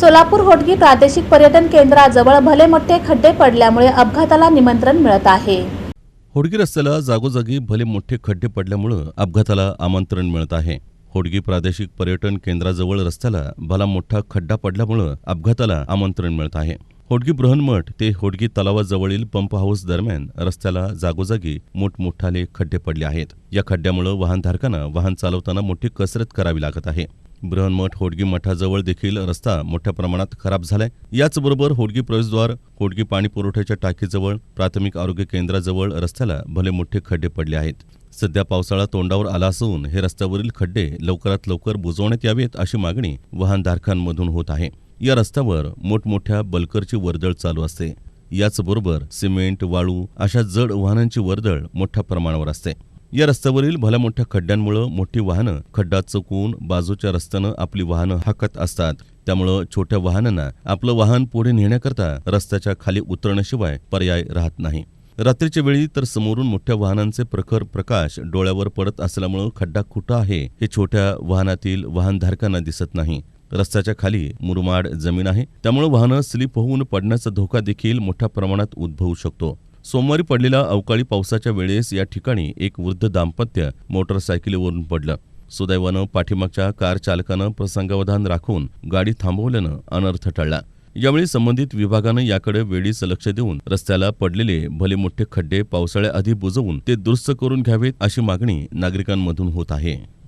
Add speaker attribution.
Speaker 1: सोलापूर होटगी प्रादेशिक पर्यटन केंद्राजवळ भले मोठे खड्डे पडल्यामुळे अपघाताला निमंत्रण मिळत आहे.
Speaker 2: होडगी रस्त्याला जागोजागी भले मोठे खड्डे पडल्यामुळं अपघाताला आमंत्रण मिळत आहे. होडगी प्रादेशिक पर्यटन केंद्राजवळ रस्त्याला भला मोठा खड्डा पडल्यामुळं अपघाताला आमंत्रण मिळत आहे. होडगी बृहन्मठ ते होडगी तलावाजवळील पंप हाऊस दरम्यान रस्त्याला जागोजागी मोठमोठाले खड्डे पडले आहेत. या खड्ड्यामुळं वाहनधारकांना वाहन चालवताना मोठी कसरत करावी लागत आहे. बृहन्मठ होडगी मठाजवळ देखील रस्ता मोठ्या प्रमाणात खराब झालाय. याचबरोबर होडगी प्रवेशद्वार होडगी पाणी पुरवठ्याच्या टाकीजवळ प्राथमिक आरोग्य केंद्राजवळ रस्त्याला भले मोठे खड्डे पडले आहेत. सध्या पावसाळा तोंडावर आला असून हे रस्त्यावरील खड्डे लवकरात लवकर बुजवण्यात यावेत अशी मागणी वाहनधारकांमधून होत आहे. या रस्त्यावर मोठमोठ्या बल्करची वर्दळ चालू असते. याचबरोबर सिमेंट वाळू अशा जड वाहनांची वर्दळ मोठ्या प्रमाणावर असते. या रस्त्यावरील भल्या मोठ्या खड्ड्यांमुळे मोठी वाहनं खड्डा चुकवून बाजूच्या रस्त्यानं आपली वाहनं हाकत असतात. त्यामुळं छोट्या वाहनांना आपलं वाहन पुढे नेण्याकरता रस्त्याच्या खाली उतरण्याशिवाय पर्याय राहत नाही. रात्रीच्या वेळी तर समोरून मोठ्या वाहनांचे प्रखर प्रकाश डोळ्यावर पडत असल्यामुळं खड्डा कुठं आहे हे छोट्या वाहनातील वाहनधारकांना दिसत नाही. रस्त्याच्या खाली मुरमाड जमीन आहे. त्यामुळे वाहनं स्लिप होऊन पडण्याचा धोका देखील मोठ्या प्रमाणात उद्भवू शकतो. सोमवारी पडलेल्या अवकाळी पावसाच्या वेळेस या ठिकाणी एक वृद्ध दाम्पत्य मोटरसायकलीवरून पडलं. सुदैवानं पाठीमागच्या कार चालकानं प्रसंगावधान राखून गाडी थांबवल्यानं अनर्थ टळला. यावेळी संबंधित विभागानं याकडे वेळीच लक्ष देऊन रस्त्याला पडलेले भले मोठे खड्डे पावसाळ्याआधी बुजवून ते दुरुस्त करून घ्यावेत अशी मागणी नागरिकांमधून होत आहे.